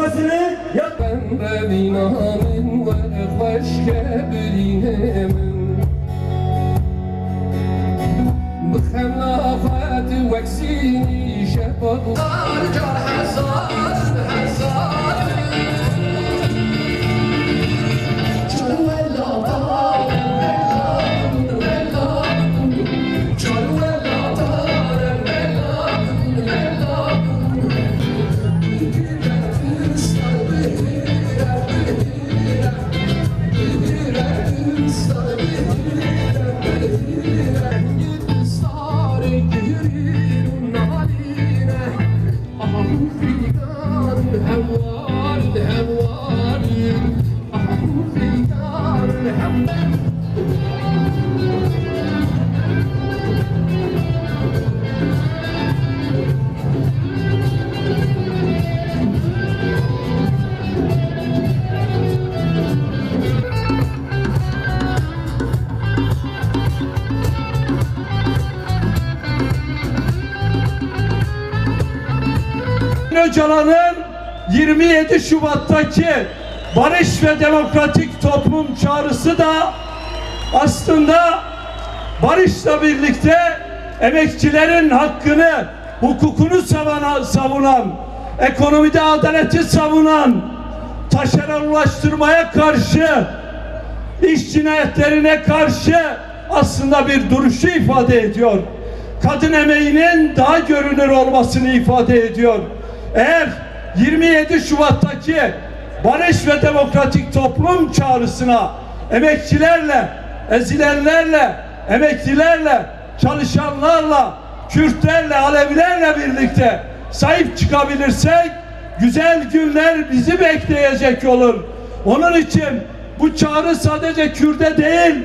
Konuşmasını yap. بين من والخوش كبريهم بخلافات وكسيني شباب ارجع حساس Öcalan'ın 27 Şubat'taki barış ve demokratik toplum çağrısı da aslında barışla birlikte emekçilerin hakkını, hukukunu savunan, ekonomide adaleti savunan, taşeronlaştırmaya karşı, iş cinayetlerine karşı aslında bir duruşu ifade ediyor. Kadın emeğinin daha görünür olmasını ifade ediyor. Eğer 27 Şubat'taki barış ve demokratik toplum çağrısına emekçilerle, ezilenlerle, emeklilerle, çalışanlarla, Kürtlerle, Alevilerle birlikte sahip çıkabilirsek güzel günler bizi bekleyecek olur. Onun için bu çağrı sadece Kürt'e değil,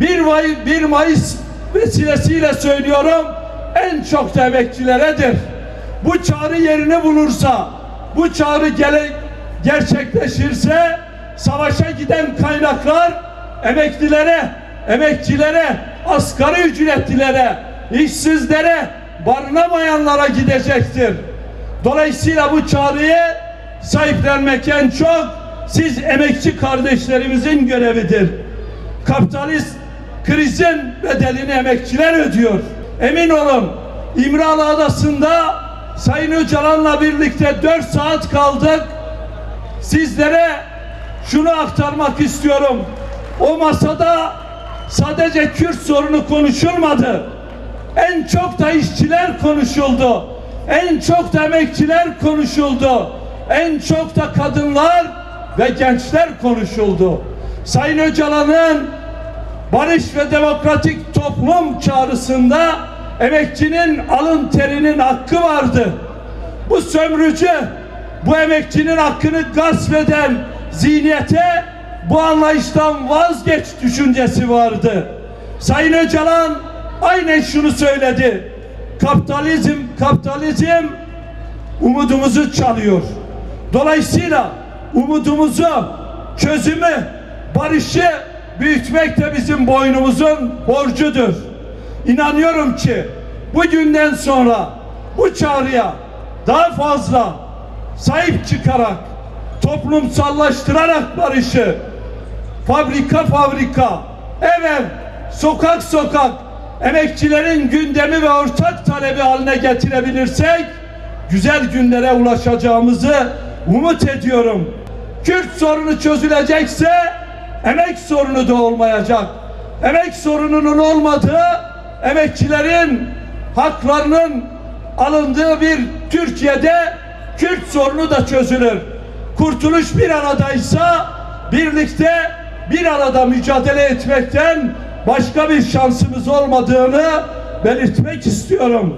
1 Mayıs, 1 Mayıs vesilesiyle söylüyorum en çok da emekçileredir. Bu çağrı yerini bulursa, bu çağrı gele, gerçekleşirse savaşa giden kaynaklar emeklilere, emekçilere, asgari ücretlilere, işsizlere, barınamayanlara gidecektir. Dolayısıyla bu çağrıyı sahiplenmek en çok siz emekçi kardeşlerimizin görevidir. Kapitalist krizin bedelini emekçiler ödüyor. Emin olun İmralı Adası'nda Sayın Öcalan'la birlikte 4 saat kaldık. Sizlere şunu aktarmak istiyorum. O masada sadece Kürt sorunu konuşulmadı. En çok da işçiler konuşuldu. En çok da emekçiler konuşuldu. En çok da kadınlar ve gençler konuşuldu. Sayın Öcalan'ın barış ve demokratik toplum çağrısında emekçinin alın terinin hakkı vardı. Bu sömürücü, bu emekçinin hakkını gasp eden zihniyete bu anlayıştan vazgeç düşüncesi vardı. Sayın Öcalan aynen şunu söyledi. Kapitalizm, kapitalizm umudumuzu çalıyor. Dolayısıyla umudumuzu, çözümü, barışı büyütmek de bizim boynumuzun borcudur. İnanıyorum ki bugünden sonra bu çağrıya daha fazla sahip çıkarak, toplumsallaştırarak barışı fabrika fabrika, ev ev, sokak sokak emekçilerin gündemi ve ortak talebi haline getirebilirsek güzel günlere ulaşacağımızı umut ediyorum. Kürt sorunu çözülecekse emek sorunu da olmayacak. Emek sorununun olmadığı emekçilerin haklarının alındığı bir Türkiye'de Kürt sorunu da çözülür. Kurtuluş bir aradaysa birlikte bir arada mücadele etmekten başka bir şansımız olmadığını belirtmek istiyorum.